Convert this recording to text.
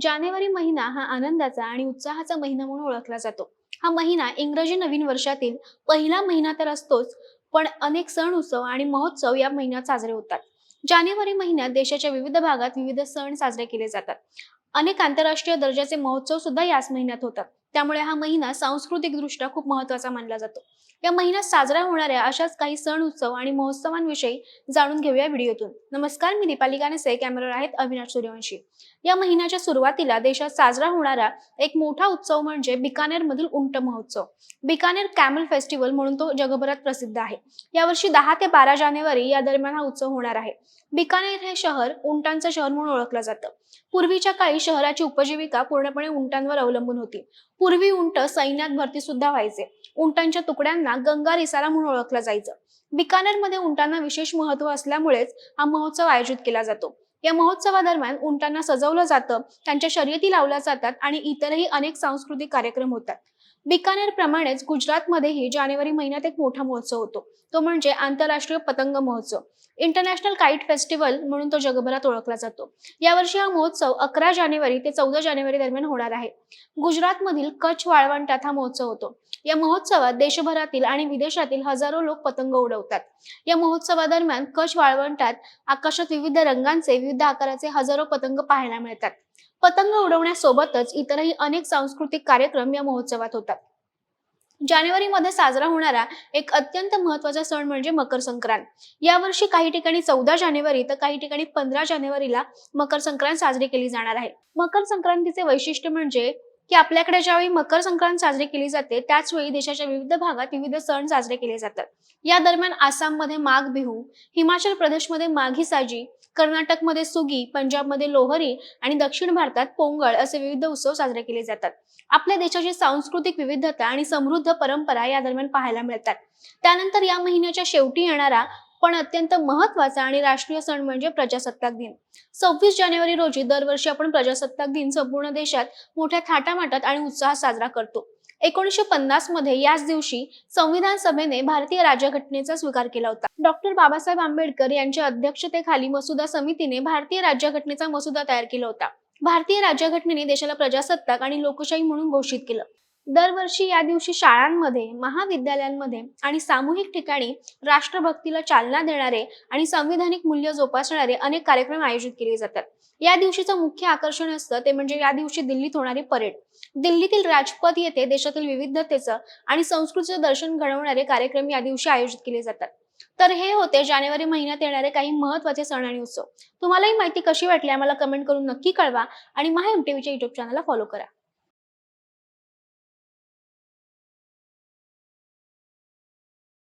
जानेवारी महिना हा आनंदाचा आणि उत्साहाचा महिना म्हणून ओळखला जातो. हा महिना इंग्रजी नवीन वर्षातील पहिला महिना तर असतोच पण अनेक सण उत्सव आणि महोत्सव या महिन्यात साजरे होतात. जानेवारी महिन्यात देशाच्या विविध भागात विविध सण साजरे केले जातात. अनेक आंतरराष्ट्रीय दर्जाचे महोत्सव सुद्धा याच महिन्यात होतात. त्यामुळे हा महिना सांस्कृतिक दृष्ट्या खूप महत्त्वाचा मानला जातो. या महिन्यात साजरा होणाऱ्या अशाच काही सण उत्सव आणि महोत्सवांविषयी जाणून घेऊया व्हिडिओतून. नमस्कार मी दीपाली गानेसे कॅमेरा आहेत अविनाश सूर्यवंशी. या महिन्याच्या सुरुवातीला देशात साजरा होणारा एक मोठा उत्सव म्हणजे बिकानेर मधील उंट महोत्सव. बिकानेर कॅमल फेस्टिवल म्हणून तो जगभरात प्रसिद्ध आहे. यावर्षी दहा ते बारा जानेवारी या दरम्यान हा उत्सव होणार आहे. बिकानेर हे शहर उंटांचं शहर म्हणून ओळखलं जातं. पूर्वीच्या काळी शहराची उपजीविका पूर्णपणे उंटांवर अवलंबून होती. पूर्वी उंट सैन्यात भरती सुद्धा व्हायचे. उंटांच्या तुकड्यांना गंगा रिसारा म्हणून ओळखलं जायचं. बिकानेरमध्ये उंटांना विशेष महत्त्व असल्यामुळेच हा महोत्सव आयोजित केला जातो. या महोत्सवादरम्यान उंटांना सजवलं जातं त्यांच्या शर्यती लावल्या जातात आणि इतरही अनेक सांस्कृतिक कार्यक्रम होतात. बिकानेर प्रमाणेच गुजरातमध्येही जानेवारी महिन्यात एक मोठा महोत्सव होतो. तो म्हणजे आंतरराष्ट्रीय पतंग महोत्सव. इंटरनॅशनल काईट फेस्टिवल म्हणून तो जगभरात ओळखला जातो. यावर्षी हा महोत्सव अकरा जानेवारी ते चौदा जानेवारी दरम्यान होणार आहे. गुजरातमधील कच्छ वाळवंटात हा महोत्सव होतो. या महोत्सवात देशभरातील आणि विदेशातील हजारो लोक पतंग उडवतात. या महोत्सवादरम्यान कच्छ वाळवंटात आकाशात विविध रंगांचे विविध आकाराचे हजारो पतंग पाहायला मिळतात. पतंग उडवण्यासोबतच इतरही अनेक सांस्कृतिक कार्यक्रम या महोत्सवात होतात. जानेवारीमध्ये साजरा होणारा एक अत्यंत महत्त्वाचा सण म्हणजे मकर संक्रांत. यावर्षी काही ठिकाणी चौदा जानेवारी तर काही ठिकाणी पंधरा जानेवारीला मकर संक्रांत साजरी केली जाणार आहे. मकर संक्रांतीचे वैशिष्ट्य म्हणजे की आपल्याकडे ज्यावेळी मकर संक्रांत साजरी केली जाते त्याच वेळी देशाच्या विविध भागात विविध सण साजरे केले जातात. या दरम्यान आसाममध्ये माघ बिहू हिमाचल प्रदेशमध्ये माघी साजी कर्नाटकमध्ये सुगी पंजाबमध्ये लोहरी आणि दक्षिण भारतात पोंगळ असे विविध उत्सव साजरे केले जातात. आपल्या देशाची सांस्कृतिक विविधता आणि समृद्ध परंपरा या दरम्यान पाहायला मिळतात. त्यानंतर या महिन्याच्या शेवटी येणारा पण अत्यंत महत्त्वाचा आणि राष्ट्रीय सण म्हणजे प्रजासत्ताक दिन. सव्वीस जानेवारी रोजी दरवर्षी आपण प्रजासत्ताक दिन संपूर्ण देशात मोठ्या थाटामाटात आणि उत्साहात साजरा करतो. एकोणीसशे पन्नासमध्ये याच दिवशी संविधान सभेने भारतीय राज्यघटनेचा स्वीकार केला होता. डॉक्टर बाबासाहेब आंबेडकर यांच्या अध्यक्षतेखाली मसुदा समितीने भारतीय राज्यघटनेचा मसुदा तयार केला होता. भारतीय राज्यघटनेने देशाला प्रजासत्ताक आणि लोकशाही म्हणून घोषित केलं. दरवर्षी या दिवशी शाळांमध्ये महाविद्यालयांमध्ये आणि सामूहिक ठिकाणी राष्ट्रभक्तीला चालना देणारे आणि संविधानिक मूल्य जोपासणारे अनेक कार्यक्रम आयोजित केले जातात. या दिवशीचं मुख्य आकर्षण असतं ते म्हणजे या दिवशी दिल्लीत होणारी परेड. दिल्लीतील राजपथ येथे देशातील विविधतेचं आणि संस्कृतीचं दर्शन घडवणारे कार्यक्रम या दिवशी आयोजित केले जातात. तर हे होते जानेवारी महिन्यात येणारे काही महत्त्वाचे सण आणि उत्सव. तुम्हाला ही माहिती कशी वाटली आम्हाला कमेंट करून नक्की कळवा आणि महा एम टीव्हीच्या युट्यूब चॅनलला फॉलो करा.